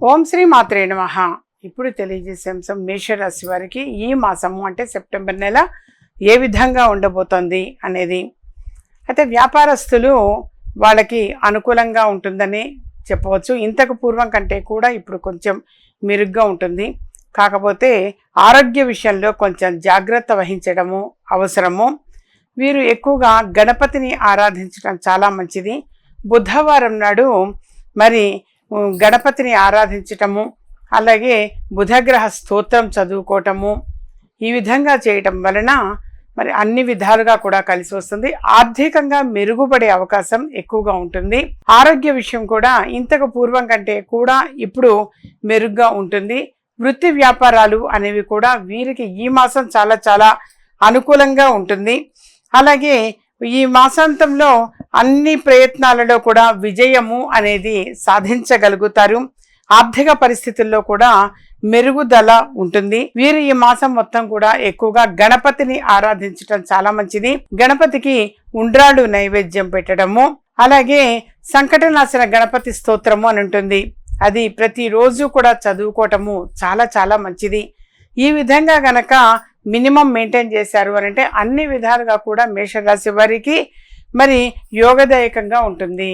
ఓం శ్రీ మాత్రే నమ. ఇప్పుడు తెలియజేసే అంశం మేషరాశి వారికి ఈ మాసము అంటే సెప్టెంబర్ నెల ఏ విధంగా ఉండబోతోంది అనేది. అయితే వ్యాపారస్తులు వాళ్ళకి అనుకూలంగా ఉంటుందని చెప్పవచ్చు. ఇంతకు పూర్వం కంటే కూడా ఇప్పుడు కొంచెం మెరుగ్గా ఉంటుంది. కాకపోతే ఆరోగ్య విషయంలో కొంచెం జాగ్రత్త వహించడము అవసరము. వీరు ఎక్కువగా గణపతిని ఆరాధించడం చాలా మంచిది. బుధవారం నాడు మరి గణపతిని ఆరాధించటము అలాగే బుధగ్రహ స్తోత్రం చదువుకోవటము ఈ విధంగా చేయటం వలన మరి అన్ని విధాలుగా కూడా కలిసి వస్తుంది. ఆర్థికంగా మెరుగుపడే అవకాశం ఎక్కువగా ఉంటుంది. ఆరోగ్య విషయం కూడా ఇంతకు పూర్వం కంటే కూడా ఇప్పుడు మెరుగ్గా ఉంటుంది. వృత్తి వ్యాపారాలు అనేవి కూడా వీరికి ఈ మాసం చాలా చాలా అనుకూలంగా ఉంటుంది. అలాగే ఈ మాసాంతంలో అన్ని ప్రయత్నాలలో కూడా విజయము అనేది సాధించగలుగుతారు. ఆర్థిక పరిస్థితుల్లో కూడా మెరుగుదల ఉంటుంది. వీరు ఈ మాసం మొత్తం కూడా ఎక్కువగా గణపతిని ఆరాధించటం చాలా మంచిది. గణపతికి ఉండ్రాడు నైవేద్యం పెట్టడము అలాగే సంకటనాశన గణపతి స్తోత్రము అని ఉంటుంది. అది ప్రతిరోజు కూడా చదువుకోవటము చాలా చాలా మంచిది. ఈ విధంగా గనక మినిమం మెయింటైన్ చేశారు అని అంటే అన్ని విధాలుగా కూడా మేషరాశి వారికి మరి యోగదాయకంగా ఉంటుంది.